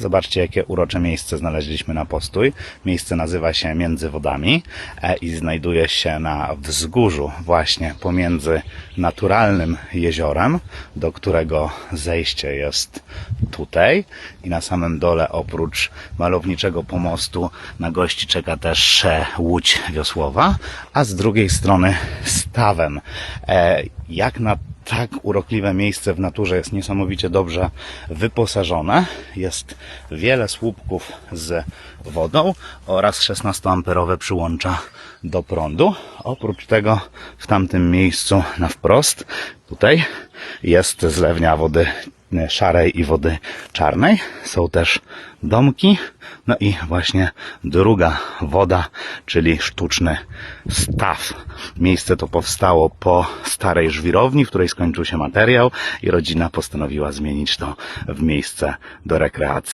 Zobaczcie, jakie urocze miejsce znaleźliśmy na postój. Miejsce nazywa się Między Wodami e, i znajduje się na wzgórzu właśnie pomiędzy naturalnym jeziorem, do którego zejście jest tutaj i na samym dole oprócz malowniczego pomostu na gości czeka też e, łódź wiosłowa, a z drugiej strony stawem. E, Jak na tak urokliwe miejsce w naturze jest niesamowicie dobrze wyposażone. Jest wiele słupków z wodą oraz 16-amperowe przyłącza do prądu. Oprócz tego w tamtym miejscu na wprost tutaj jest zlewnia wody szarej i wody czarnej. Są też domki. No i właśnie druga woda, czyli sztuczny staw. Miejsce to powstało po starej żwirowni, w której skończył się materiał i rodzina postanowiła zmienić to w miejsce do rekreacji.